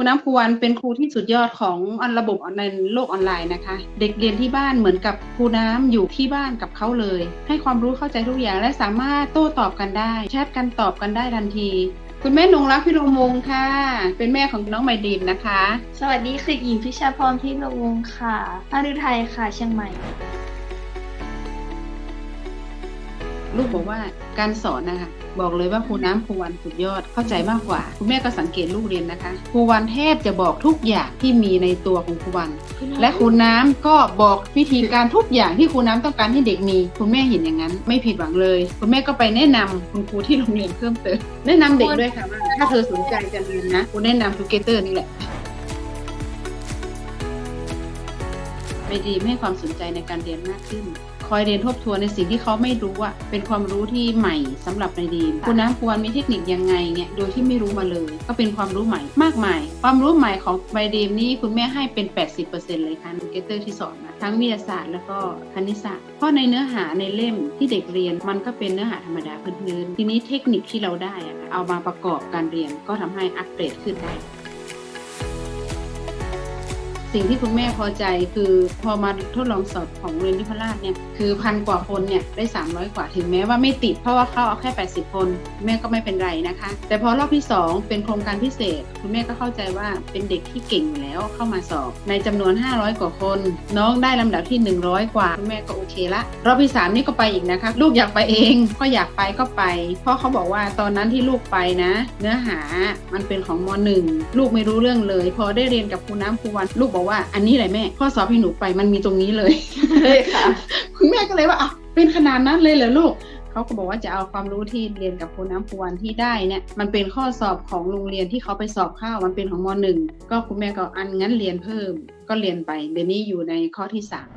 คุณน้ำครูวันเป็นครูที่สุดยอดของระบบในโลกออนไลน์นะคะ เด็กเรียนที่บ้านเหมือนกับครูน้ำอยู่ที่บ้านกับเขาเลย ให้ความรู้เข้าใจทุกอย่างและสามารถโต้ตอบกันได้ แชทกันตอบกันได้ทันที คุณแม่นงรักพิรมวงศ์ค่ะ เป็นแม่ของน้องไมดีมนะคะ สวัสดีคือหญิงพิชาพรที่ลงวงศ์ค่ะฮารุไทยค่ะเชียงใหม่ ลูกบอกว่าการสอนนะคะบอกเลยว่าครูน้ำครูวันสุดยอดเข้าใจมากกว่า คุณแม่ก็สังเกตลูกเรียนนะคะครูวันแทบจะบอกทุกอย่างที่มีในตัวของครูวัน และครูน้ำก็บอกวิธีการทุกอย่างที่ครูน้ำต้องการให้เด็กมี คุณแม่เห็นอย่างนั้น ไม่ผิดหวังเลย คุณแม่ก็ไปแนะนำคุณครูที่โรงเรียนเพิ่มเติมแนะนำเด็กด้วยค่ะว่าถ้าเธอสนใจจะเรียนนะครูแนะนำทูเกเตอร์นี่แหละไม่ดีไม่ให้ความสนใจในการเรียนมากขึ้น คอยเรียนทบทวนในสิ่งที่เขาไม่รู้อะเป็นความรู้ที่ใหม่สำหรับในดีมคุณน้ำควรมีเทคนิคยังไงเนี่ยโดยที่ไม่รู้มาเลย ก็เป็นความรู้ใหม่มากมาย ความรู้ใหม่ของใบดีมนี่คุณแม่ให้เป็น 80%เลยค่ะเกเตอร์ที่สอนมาทั้งวิทยาศาสตร์แล้วก็คณิตศาสตร์เพราะในเนื้อหาในเล่มที่เด็กเรียนมันก็เป็นเนื้อหาธรรมดาพื้นๆทีนี้เทคนิคที่เราได้อะค่ะเอามาประกอบการเรียนก็ทำให้อัปเกรดขึ้นได้ สิ่งที่คุณแม่พอใจคือพอมาทดลองสอบของเรียนนิพราชเนี่ยคือพันกว่าคนเนี่ยได้ 300 กว่าถึงแม้ว่าไม่ติดเพราะว่าเขาเอาแค่ 80 คนคุณแม่ก็ไม่เป็นไรนะคะ แต่พอรอบที่ 2 เป็นโครงการพิเศษ คุณแม่ก็เข้าใจว่าเป็นเด็กที่เก่งอยู่แล้วเข้ามาสอบ ในจำนวน 500 กว่าคน น้องได้ลำดับที่ 100 กว่าคุณแม่ก็โอเคละรอบที่ 3 นี่ก็ไปอีกนะคะลูกอยากไปเองก็อยากไปก็ไป เพราะเขาบอกว่าตอนนั้นที่ลูกไปนะ เนื้อหามันเป็นของมหนึ่งลูกไม่รู้เรื่องเลย พอได้เรียนกับครูน้ำครูวันลูกบอกว่าอันนี้แหละแม่ข้อสอบให้หนูไปมันมีตรงนี้เลยเลยค่ะ คุณแม่ก็เลยว่าอะเป็นขนาดนั้นเลยเหรอลูกเขาก็บอกว่าจะเอาความรู้ที่เรียนกับครูน้ำครูวันที่ได้เนี่ยมันเป็นข้อสอบของโรงเรียนที่เขาไปสอบเข้ามันเป็นของมหนึ่งก็คุณแม่ก็อันงั้นเรียนเพิ่ม ก็เรียนไปเดี๋ยวนี้อยู่ในข้อที่สาม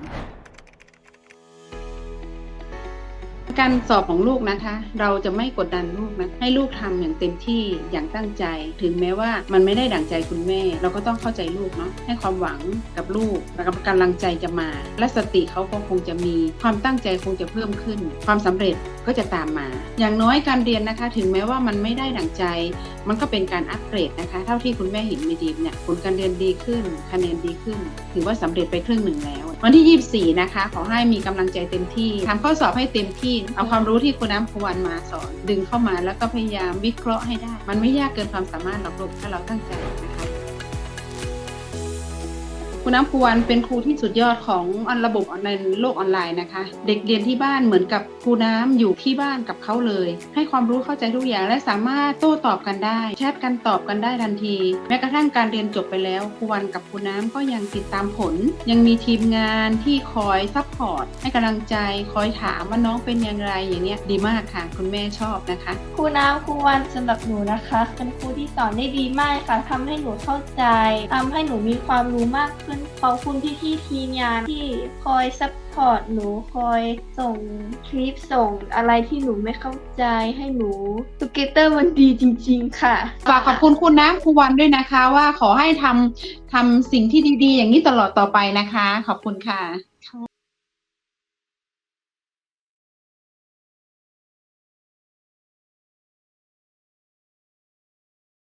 การสอบของลูกนะคะ เราจะไม่กดดันลูกนะให้ลูกทำอย่างเต็มที่อย่างตั้งใจ ถึงแม้ว่ามันไม่ได้ดั่งใจคุณแม่ เราก็ต้องเข้าใจลูกเนาะให้ความหวังกับลูกแล้วก็กำลังใจจะมา และสติเขาก็คงจะมีความตั้งใจคงจะเพิ่มขึ้น ความสำเร็จก็จะตามมา อย่างน้อยการเรียนนะคะ ถึงแม้ว่ามันไม่ได้ดั่งใจ มันก็เป็นการอัปเกรดนะคะ เท่าที่คุณแม่เห็นมีดีเนี่ยผลการเรียนดีขึ้นคะแนนดีขึ้น ถือว่าสำเร็จไปครึ่งหนึ่งแล้ว วันที่ 24 นะคะ ขอให้มีกำลังใจเต็มที่ทำข้อสอบให้เต็มที่ เอาความรู้ที่คุณน้ำครูวันมาสอน ดึงเข้ามาแล้วก็พยายามวิเคราะห์ให้ได้ มันไม่ยากเกินความสามารถหรอกลูกถ้าเราตั้งใจนะ คุณน้ำครูวันเป็นครูที่สุดยอดของระบบในโลกออนไลน์นะคะ เด็กเรียนที่บ้านเหมือนกับครูน้ำอยู่ที่บ้านกับเขาเลย ให้ความรู้เข้าใจทุกอย่างและสามารถโต้ตอบกันได้ แชทกันตอบกันได้ทันที แม้กระทั่งการเรียนจบไปแล้วครูวันกับครูน้ำก็ยังติดตามผล ยังมีทีมงานที่คอยซัพพอร์ตให้กำลังใจคอยถามว่าน้องเป็นอย่างไรอย่างเงี้ยดีมากค่ะ คุณแม่ชอบนะคะครูน้ำครูวันสำหรับหนูนะคะ เป็นครูที่สอนได้ดีมากค่ะทำให้หนูเข้าใจทำให้หนูมีความรู้มากขึ้นขอบคุณพี่ๆทีมงานที่คอยซัพพอร์ตหนูคอยส่งคลิปส่งอะไรที่หนูไม่เข้าใจให้หนูสเกตเตอร์มันดีจริง ๆ ค่ะ ฝากขอบคุณคุณน้ำครูวันด้วยนะคะ ว่าขอให้ทำทำสิ่งที่ดีๆ อย่างนี้ตลอดต่อไปนะคะ ขอบคุณค่ะ